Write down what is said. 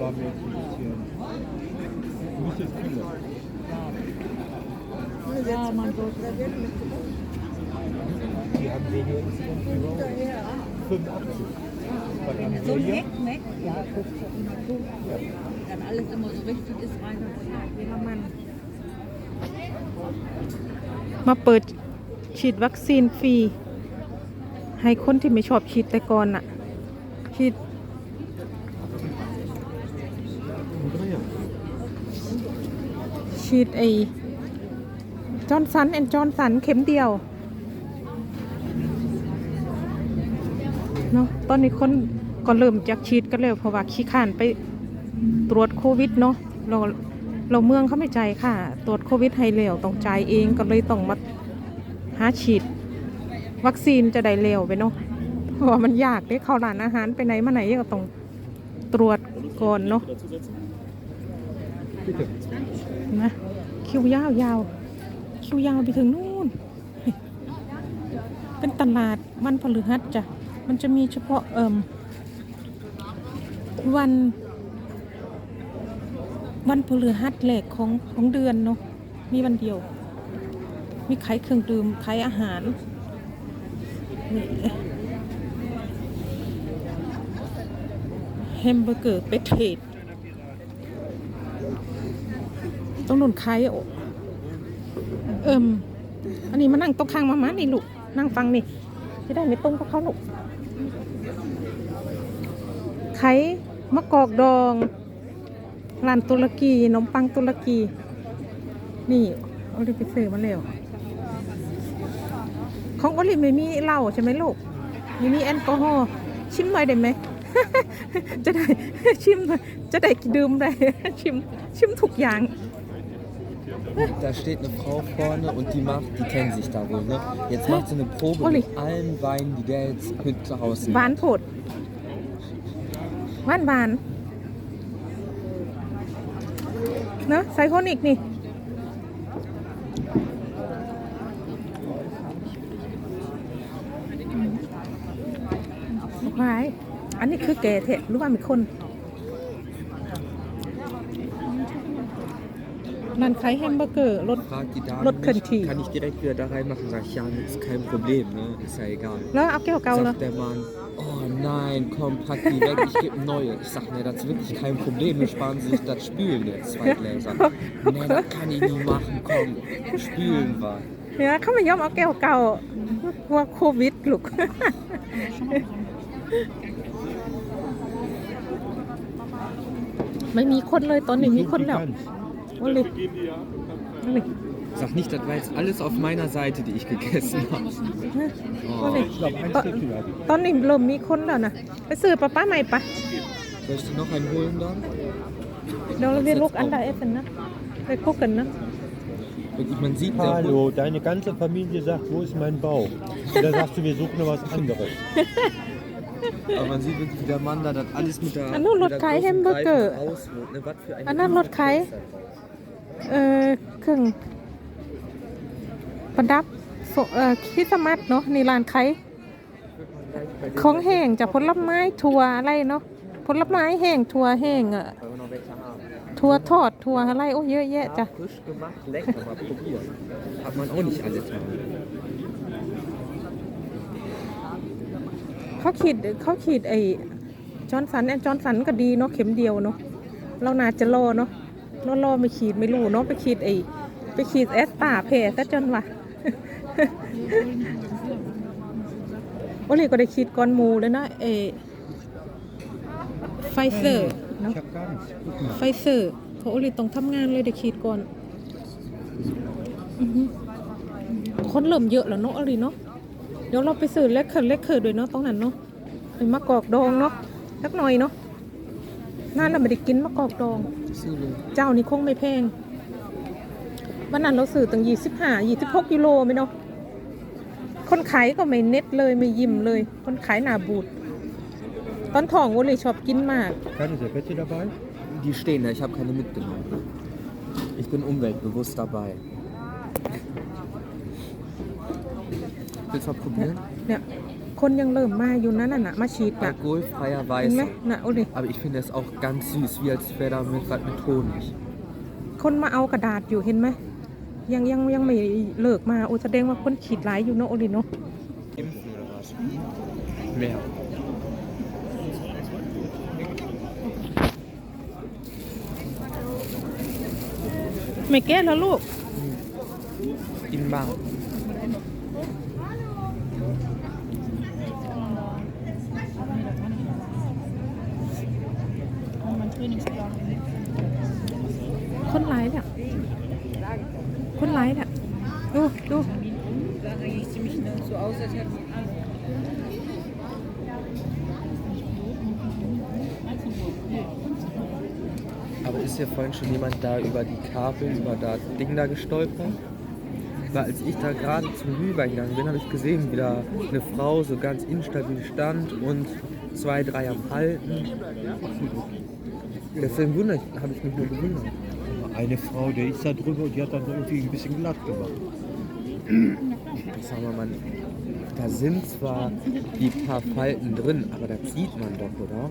war mir jetzt ein bisschen. Du bist jetzt Kinder. Ja, mein Gott. Die haben wir hier insgesamt über 85. Was haben So wir ein hier? Heck, ne? Ja, guck immer zu. Dann alles immer so richtig ist rein und raus. Wie man มาเปิดฉีดวัคซีนฟรี ให้คนที่ไม่ชอบฉีดแต่ก่อนน่ะฉีด ฉีดไอจอร์นสันแอนจอร์นสันเข็มเดียวเนาะตอนนี้คนก็เริ่มจากฉีดกันแล้วเพราะว่าขี้ข้านไปตรวจโควิดเนาะเราเราเมืองเขาไม่ใจค่ะ ตรวจโควิดให้เร็วต้องจ่ายเองก็เลยต้องมาหาฉีด วัคซีนจะได้เร็วไปเนาะเพราะว่ามันยากเด้เข้าร้านอาหารไปไหนมาไหนก็ต้องตรวจก่อนเนาะ นะ คิวยาวยาวคิวยาวไปถึงนู่น เป็นตลาดวันพฤหัสจ้ะ มันจะมีเฉพาะเอิมวัน วันพฤหัสแรกของของเดือนเนาะ มีวันเดียว มีขายเครื่องดื่มขายอาหารนี่แฮมเบอร์เกอร์เป็ดเทด ต้องหนุนใครอะเอิมอันนี้มานั่งตรงข้างมามานี่ลูก นั่งฟังนี่จะได้ไม่ตรงกับเขาลูกไข่มะกอกดองร้านตุรกีขนมปังตุรกี นี่โอลิไปซื้อมาแล้วของโอลิไม่มีเหล้าใช่ไหมลูกไม่มีแอลกอฮอล์ชิมหน่อยได้ไหมจะได้ชิมจะได้ดื่มได้ชิมชิมทุกอย่าง Da steht eine Frau vorne und die macht, die kennen sich da wohl, ne? Jetzt Hä? macht sie eine Probe Olli. mit allen Weinen, die der jetzt mit nach Hause หวาน nimmt. โผดหวานหวานเนอะไซโคนิกนี่ควายอันนี้คือแกเทะหรือว่ามีคนร้านขายแฮมเบอร์เกอร์ร ส Fragt die Dame Lot mich, Canteen. kann ich direkt wieder da reinmachen? Sag ich, ja, ist kein Problem, ne? Ist ja egal. แล้วเอาแก้วเก่าแล้ว Sagt der Mann, oh nein, komm, pack die weg, ich gebe neue. Ich sag, ne, das ist wirklich kein Problem, wir sparen sich das Spülen jetzt, zwei Gläser. Ne, das kann ich nie machen, komm, spülen wir. เนี่ยเขาไม่ยอมเอาแก้วเก่าว่าโควิดลูก ไม่มีคนเลยตอนนี้มีคนแล้ว โอ้เลยโอ้เลย Sag nicht, das war jetzt alles auf meiner Seite, die ich gegessen habe. โอ้เลย Ich glaube, ein Stück hatte ich. ตอนนี้เริ่มมีคนแล้วนะไปซื้อป้าป้าใหม่ปะ Soll ich dir noch einen holen dann? เดี๋ยวเราไปลุกอันใดเอฟนะไปคุกกันนะ Und ich, man sieht, der Hund, Hallo, deine ganze Familie sagt, wo ist mein Bauch? Und da sagst du, wir suchen noch was anderes. aber man sieht wirklich, wie der Mann da das alles mit der, Ah, nur mit Lot der Kai großen Hamburger. Greifen rausholt. Ne? Was für eine Ah, na, Lot Kai. เออเครื่องประดับเอ่อคริสต์มาสเนาะในร้านไขายของแห้งจากผลไม้ถั่วอะไรเนาะผลไม้แห้งถั่วแห้งอะ ถั่วทอดถั่วอะไรโอ้เยอะแยะจ้ะ frisch gemacht, lecker, mal probieren. Hat man auch nicht alle Tage. เขาขีดเขาขีดไอ้จอนสันแอนจอนสันก็ดีเนาะเข็มเดียวเนาะเราน่าจะรอเนาะ รอรอไม่ขีดไม่รู้เนาะไปขีดไอ้ไปขีดแอสตาเพซะจนว่ะโอเลยก็ได้ขีดก่อนหมูเลยนะเอไฟเซอร์เนาะไฟเซอร์เพราะโอลิต้องทำงานเลยเดี๋ยวขีดก่อนคนเริ่มเยอะแล้วเนาะโอลิเนาะเดี๋ยวเราไปซื้อเล็กเขินเล็กเขินด้วยเนาะตรงนั้นเนาะไอ้มะกอกดองเนาะสักหน่อยเนาะ นานเราไม่ได้กินมะกอกดอง Silo. เจ้านี่คงไม่แพง วันนั้นเราซื้อตั้งยี่สิบห้ายี่สิบหกกิโลไหมเนาะ คนขายก็ไม่เน็ตเลยไม่ยิ้มเลย คนขายหนาบูด ตอนท้องโอเลยชอบกินมาก Keine Servette dabei? Die stehen da, ich habe keine mitgenommen. Ich bin umweltbewusst dabei. Willst du mal probieren? เนี่ย คนยังเริ่มมาอยู่นั่นน่ะมาฉีดน่ะ Alkoholfreier เห็นไหม Weißer. น่ะโอ้ดิ Aber ich finde es auch ganz süß, wie als wäre da mit, was mit Honig. คนมาเอากระดาษอยู่เห็นไหม ยังยังยังไม่เลิกมาโอ้แสดงว่าคนฉีดหลายอยู่เนาะโอดิเนาะ Impfen oder was? Mehr. ไม่แก้แล้วลูก Ihnen mal. คนหลายเนี่ยคนหลายเนี่ยดูดู Sah eigentlich ziemlich so aus, als hätten sie alle. Aber ist hier vorhin schon jemand da über die Kabel, über das Ding da gestolpert? Weil als ich da gerade zum Rübergegangen bin, habe ich gesehen, wie da eine Frau so ganz instabil stand und zwei, drei am Halten. Deswegen wundere ich, habe ich mich nur gewundert. Eine Frau, der ist da drüber und die hat dann irgendwie ein bisschen glatt gemacht. Wir mal, da sind zwar die paar Falten drin, aber da zieht man doch, oder?